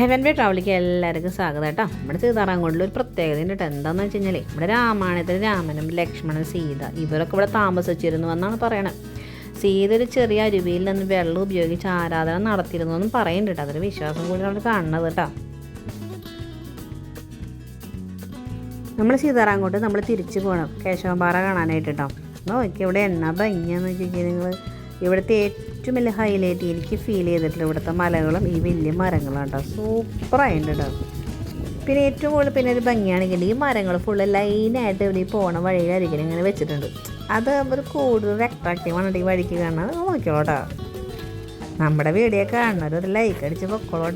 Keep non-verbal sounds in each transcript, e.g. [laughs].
Heaven വേ ട്രാവലിക്ക് എല്ലാവർക്കും സ്വാഗതം കേട്ടോ. നമ്മുടെ സീതാറാങ്കോണ്ടിൽ ഒരു പ്രത്യേകത ഉണ്ട് കേട്ടോ. എന്താണെന്ന് വെച്ച് കഴിഞ്ഞാൽ ഇവിടെ രാമായണത്തിൽ രാമനും ലക്ഷ്മണനും സീത ഇവരൊക്കെ ഇവിടെ താമസിച്ചിരുന്നു എന്നാണ് പറയണത്. സീത ഒരു ചെറിയ അരുവിയിൽ നിന്ന് വെള്ളം ഉപയോഗിച്ച് ആരാധന നടത്തിയിരുന്നു എന്നും പറയുന്നുണ്ട് കേട്ടോ. അതൊരു വിശ്വാസം കൂടി നമ്മൾ കാണുന്നത് കേട്ടോ. നമ്മൾ സീതാറാങ്കോട്ട് നമ്മൾ തിരിച്ചു പോകണം കേശവമ്പാറ കാണാനായിട്ട് കേട്ടോ. നോക്കി ഇവിടെ എണ്ണ ഭംഗിയാന്ന് വെച്ചാൽ നിങ്ങൾ ഇവിടുത്തെ ഏറ്റവും വലിയ ഹൈലൈറ്റ് എനിക്ക് ഫീൽ ചെയ്തിട്ടുള്ള ഇവിടുത്തെ മലകളും ഈ വലിയ മരങ്ങളും കേട്ടോ സൂപ്പറായിട്ടുണ്ട് കേട്ടോ പിന്നെ ഏറ്റവും കൂടുതൽ പിന്നെ ഒരു ഭംഗിയാണെങ്കിൽ ഈ മരങ്ങൾ ഫുള്ള് ലൈനായിട്ട് ഇവിടെ പോണ വഴിയിലരികിൽ ഇങ്ങനെ വെച്ചിട്ടുണ്ട്. അത് ഒരു കൂടുതൽ അട്രാക്റ്റീവ് ആണ് ഈ വഴിക്ക് കാണാൻ കേട്ടോ നമ്മുടെ വീഡിയോ കാണുന്നവർ ഒരു ലൈക്ക് അടിച്ച് പൊക്കോളൂ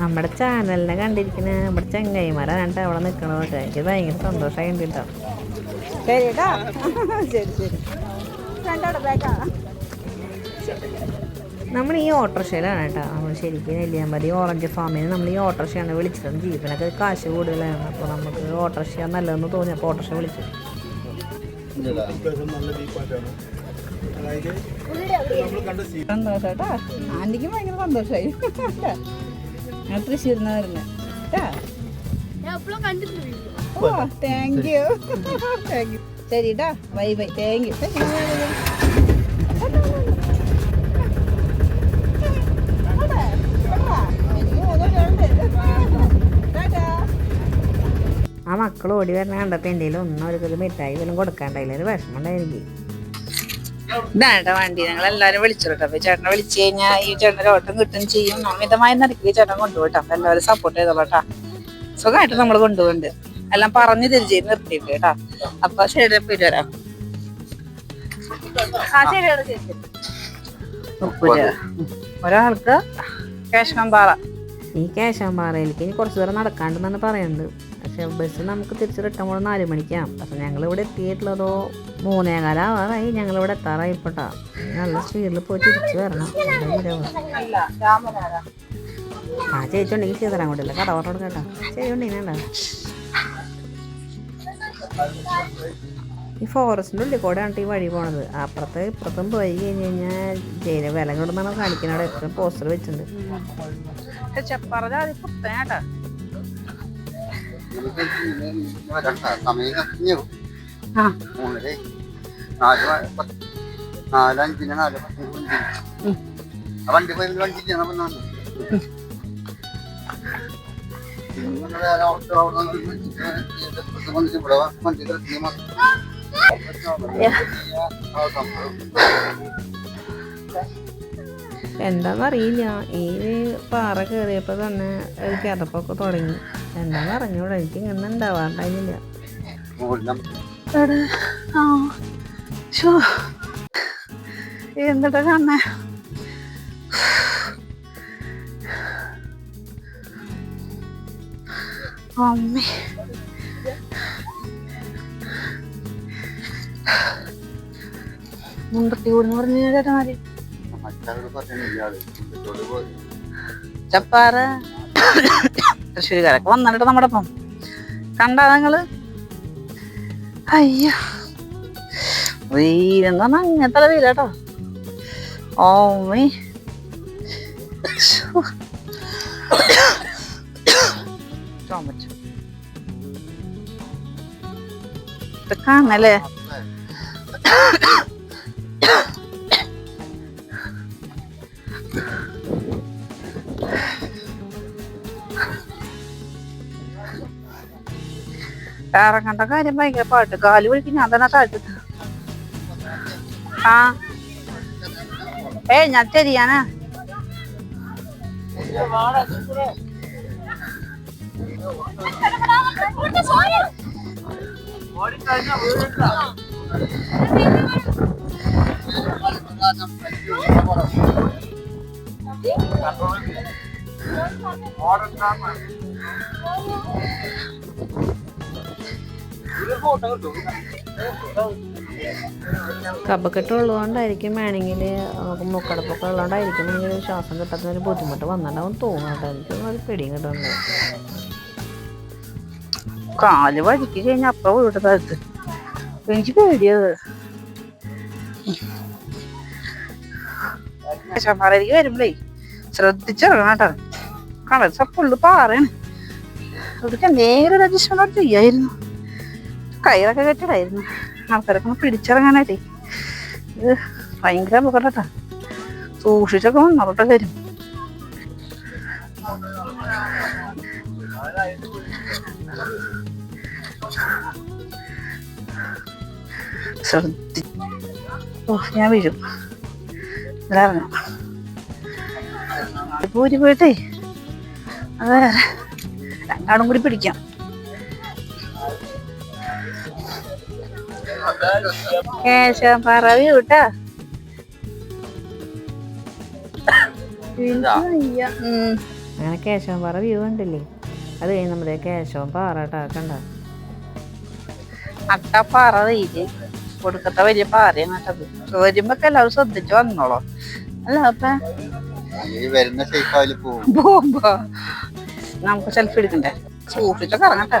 നമ്മുടെ ചാനലിനെ കണ്ടിരിക്കുന്ന നമ്മുടെ ചങ്ങായിമാരാണ് കേട്ടോ അവിടെ നിൽക്കണതൊക്കെ എനിക്ക് ഭയങ്കര സന്തോഷമായിട്ടുണ്ട് കേട്ടോ ശരി കേട്ടോ ശരി ശരി നമ്മൾ ഈ ഓട്ടോറിക്ഷയിലാണ് കേട്ടോ. നമ്മൾ ശരിക്കും നെല്ലിയാമ്പതി ഓറഞ്ച് ഫാമിൽ നമ്മൾ ഈ ഓട്ടോറിക്ഷയാണ് വിളിച്ചത് ജീപ്പിനൊക്കെ കാശ് കൂടുതലാണ്. അപ്പോൾ നമുക്ക് ഓട്ടോറിക്ഷ നല്ലതെന്ന് തോന്നിയപ്പോൾ ഓട്ടോറിക്ഷ വിളിച്ചു. അത്യാവശ്യം നല്ല ഡീപ്പായിട്ടാണ് അതായത് നമ്മൾ കണ്ട സീ സന്തോഷം കേട്ടോ ആന്റിക്ക് ഭയങ്കര സന്തോഷമായി ഞാൻ തൃശ്ശൂരിൽ നിന്ന് വരുന്നത് കേട്ടോ ഓ താങ്ക് യു താങ്ക് യു ശരി കേട്ടോ ബൈ ബൈ താങ്ക് യു ആ മക്കൾ ഓടി വരണ കണ്ടപ്പോൾ എന്റെ ഒന്നും അവർക്കൊരു മിഠായി പോലും കൊടുക്കാണ്ടായില്ല. ഒരു വിഷമം ഉണ്ടായി ഇതാണ് വണ്ടി. ഞങ്ങൾ എല്ലാവരും വിളിച്ചോട്ടെ അപ്പൊ ചേട്ടനെ വിളിച്ചു കഴിഞ്ഞാൽ ഈ ചേട്ടന്റെ ഓട്ടം കിട്ടും ചെയ്യും. അമിതമായി നിരക്കി ചേട്ടൻ കൊണ്ടുപോട്ടെ അപ്പൊ എല്ലാവരും സപ്പോർട്ട് ചെയ്തോളട്ടാ സുഖമായിട്ട് നമ്മൾ കൊണ്ടുപോകുന്നുണ്ട്. എല്ലാം പറഞ്ഞു തിരിച്ച് നിർത്തിയിട്ട് കേട്ടോ. അപ്പൊ ശരി പോയിട്ട് വരാം. ഒരാൾക്ക് കേശവൻ പാറ. ഈ കേശവമ്പാറയിലേക്ക് ഇനി കുറച്ചു ദൂരം നടക്കാണ്ടെന്നാണ് പറയുന്നത്. പക്ഷെ ബസ് നമുക്ക് തിരിച്ച് റിട്ടേൺ പോകണം നാല് മണിക്കാണ്. പക്ഷേ ഞങ്ങളിവിടെ എത്തിയിട്ടുള്ളതോ മൂന്നേകാല ആവാറായി ഞങ്ങളിവിടെ എത്താറായി ഇപ്പോട്ടാ നല്ല സ്പീഡിൽ പോയി തിരിച്ചു വരണം. ആ ചേച്ചി ഉണ്ടെങ്കിൽ ചെയ്തരാൻ കൂടില്ല കട പറഞ്ഞോട് കേട്ടോ. ശരി ഉണ്ടെങ്കിൽ ഈ ഫോറസ്റ്റിന്റെ ഉള്ളിൽ കൂടെയാണ് ഈ വഴി പോണത്. അപ്പുറത്ത് ഇപ്പുറത്തും പോയി കഴിഞ്ഞ് കഴിഞ്ഞാൽ ജയിലെ വില കൊണ്ടെന്നാണ് കാണിക്കുന്നത് എപ്പോഴും പോസ്റ്റർ വെച്ചിട്ടുണ്ട്. സമയം എന്താണെന്നറിയില്ല ഈ പാറ കേറിയപ്പോ തന്നെ കിടപ്പൊക്കെ തുടങ്ങി. എന്താണെന്ന് പറഞ്ഞോളൂ എനിക്ക് ഇങ്ങനെ ഉണ്ടാവാണ്ടായില്ല ആ. ഷോ എന്നിട്ടാ കാണണേ അമ്മേ. മുണ്ടത്തി കൂടുന്ന് പറഞ്ഞു ചേട്ടന്മാര്. ചപ്പാറ. തൃശ്ശൂരുകാരൊക്കെ വന്നിട്ട് നമ്മുടെ ഒപ്പം. കണ്ടാ നിങ്ങൾ അയ്യോ. വെയിലെന്ന് പറഞ്ഞാൽ അങ്ങനത്തെ വെയിലാട്ടോ ഓമേ ഇത് കാണല്ലേ? ഇറങ്ങേണ്ട കാര്യം ഭയങ്കര പാട്ട്. കാൽ വിളിക്ക് ഞാൻ തന്നെ താഴ്ത്തു ആ. ഏ ഞാൻ ശരിയാനാ കഫക്കെട്ട് ഉള്ളതുകൊണ്ടായിരിക്കും വേണമെങ്കിൽ മൂക്കടപ്പൊക്കെ ഉള്ളതുകൊണ്ടായിരിക്കും ഒരു ശ്വാസം കിട്ടാത്ത ഒരു ബുദ്ധിമുട്ട് വന്നിട്ടുണ്ടാവും തോന്നുന്നുണ്ട് കേട്ടോ. എനിക്ക് ഒരു പിടിയും കിട്ടുന്നുണ്ട്. കാൽ വഴുക്കി കഴിഞ്ഞാൽ അപ്പ വീട് എനിക്ക് പേടിയത് കേശവന്മാരേക്ക് വരുമ്പളേ ശ്രദ്ധിച്ചിറങ്ങണം കേട്ടോ. കളച്ച ഫുള്ള് പാറയാണ്. അവിടേക്ക് നേരെ രജിസ്റ്റർ ചെയ്യായിരുന്നു. കയറൊക്കെ കെട്ടിടായിരുന്നു. ആൾക്കാരൊക്കെ ഒന്ന് പിടിച്ചിറങ്ങാനായിട്ടേ. ഇത് ഭയങ്കര അപകടട്ടാ. കേട്ടോ സൂക്ഷിച്ചൊക്കെ വന്നോട്ടെ വരും ശ്രദ്ധി ഓ ഞാൻ വീഴും. ഇറങ്ങാം പൂരി പോയിട്ടേ. അതെ രണ്ടാളും കൂടി പിടിക്കാം. കേശവൻ പറവി കൂട്ടാ. ഉം. അങ്ങനെ കേശവൻ പാറ വ്യൂ കണ്ടില്ലേ? അത് കഴിഞ്ഞ് നമ്മുടെ കേശവൻ പാറ കേട്ടോ കണ്ട അട്ട പാറ തീര് കൊടുക്കത്ത വലിയ പാറയാണ് കേട്ടത് വരുമ്പോ എല്ലാവരും ശ്രദ്ധിച്ചു വന്നോളോ. അല്ല അപ്പൊ? പോകുമ്പോ നമുക്ക് സെൽഫി എടുക്കണ്ടേ? സൂക്ഷിച്ചൊക്കെ ഇറങ്ങട്ടെ.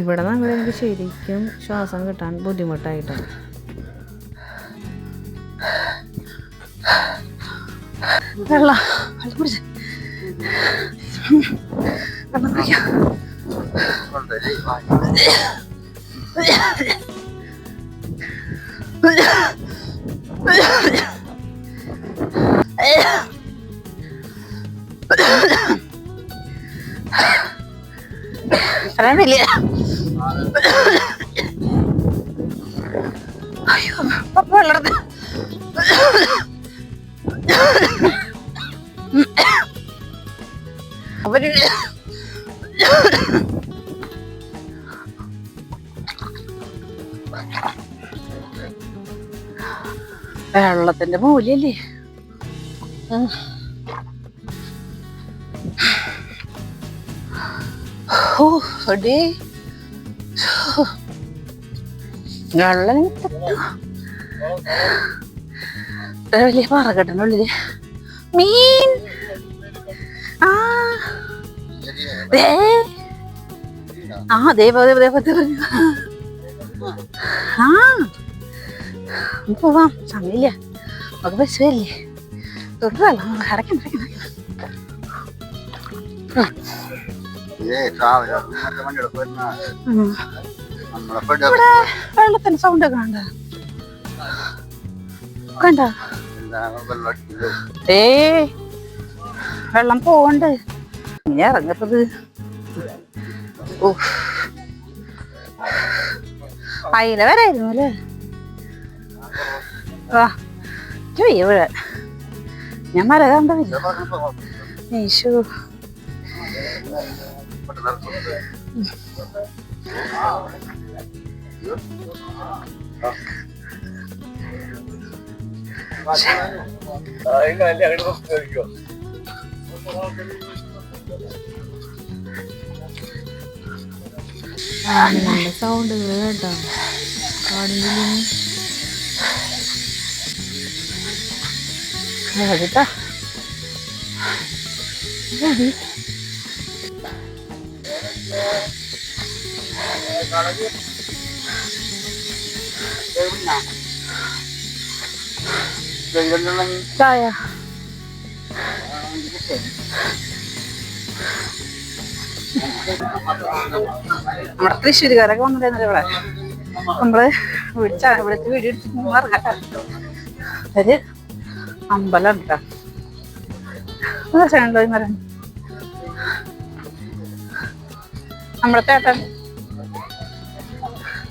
ഇവിടെ നിന്ന് എനിക്ക് ശരിക്കും ശ്വാസം കിട്ടാൻ ബുദ്ധിമുട്ടായിട്ടാണ്. വെള്ളം. വലിയ അയ്യോ പപ്പ വെള്ളത്തെ അവർ വെള്ളത്തിന്റെ മൂല്യല്ലേ? അടി വെള്ളം വലിയ പാറക്കെട്ടിനുള്ളിൽ മീൻ. ആ. ആ ദേവ ദേവ ദേവ പറഞ്ഞു ആ. പോവാം. സമയമില്ല? നമുക്ക് ബസ് വരില്ലേ തൊട്ട് വെള്ളം ഇവിടെ സൗണ്ട് കണ്ട? ഏ വെള്ളം പോണ്ട് ഇനി ഇറങ്ങത്തത് ഓ അയില വരായിരുന്നു അല്ലേ? വാ ചോയ്യ ഇവിടെ. ഞാൻ മര കണ്ടതില്ല? ഈശോ. നല്ല സൗണ്ടുകൾ കേട്ടോ. കാടിന്റെ ഉള്ളിൽ കേട്ടാ ചായ. നമ്മുടെ തൃശ്ശൂരുകാരൊക്കെ ഇവിടെ. നമ്മൾ വിളിച്ച ഇവിടുത്തെ വീഡിയോ എടുത്തിട്ട് ഒരു അമ്പലം ഉണ്ടോ ഈ മരം. നമ്മുടെ ചേട്ടൻ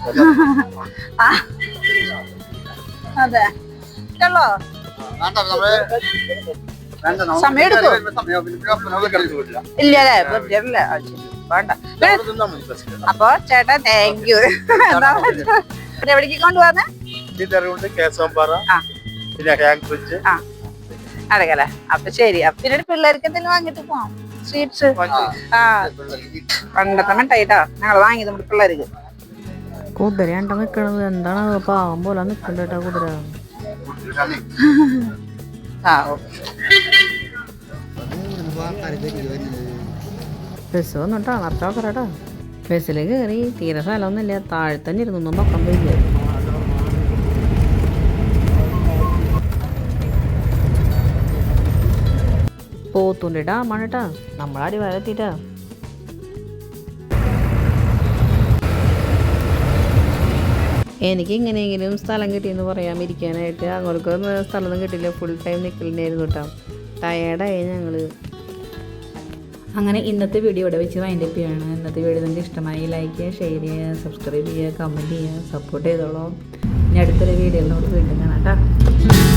[laughs] അതെ. കേട്ടോ സമയം അപ്പനെ ഇല്ല അല്ലേ? പറ്റില്ല. വേണ്ട. അപ്പൊ ചേട്ടാ താങ്ക് [laughs] യു എവിടേക്ക് കൊണ്ടുപോകുന്നേ അടക്കല്ലേ അപ്പൊ ശരി. അപ്പൊ പിന്നീട് പിള്ളേർക്ക് എന്തെങ്കിലും വാങ്ങിട്ട് പോവാം. സ്വീറ്റ്സ്. ആ പണ്ടത്തെ മിഠായിട്ടാ ഞങ്ങൾ വാങ്ങിയത് നമ്മുടെ പിള്ളേർക്ക്. കുതിര ഉണ്ട നിക്കണത്? എന്താണ് പാവം പോലെ നിക്കണ്ട കേട്ടോ കുതിര. ബസ് വന്നിട്ടാ നടത്താക്കറട്ടാ ബസ്സിൽ കയറി തീരെ സ്ഥലമൊന്നുമില്ല. താഴെ തന്നെ ഇരുന്നു നോക്കാൻ പോയില്ല പോത്തുണ്ട് ഡാമാണ് നമ്മളാടി നമ്മളടി വരെ എത്തിട്ടാ എനിക്ക് സ്ഥലം കിട്ടിയെന്ന് പറയാൻ ഇരിക്കാനായിട്ട് അങ്ങോട്ടൊന്നും സ്ഥലമൊന്നും കിട്ടില്ല ഫുൾ ടൈം നിൽക്കലിനായിരുന്നു കേട്ടോ ടയേർഡായി ഞങ്ങൾ. അങ്ങനെ ഇന്നത്തെ വീഡിയോ ഇവിടെ വെച്ച് വൈൻഡപ്പ് ചെയ്യാണ്. ഇന്നത്തെ വീഡിയോ നിങ്ങൾക്ക് ഇഷ്ടമായി ലൈക്ക് ചെയ്യുക ഷെയർ ചെയ്യുക സബ്സ്ക്രൈബ് ചെയ്യുക കമന്റ് ചെയ്യുക സപ്പോർട്ട് ചെയ്തോളൂ. ഇനി അടുത്തൊരു നമുക്ക് വീണ്ടും കാണാം കേട്ടോ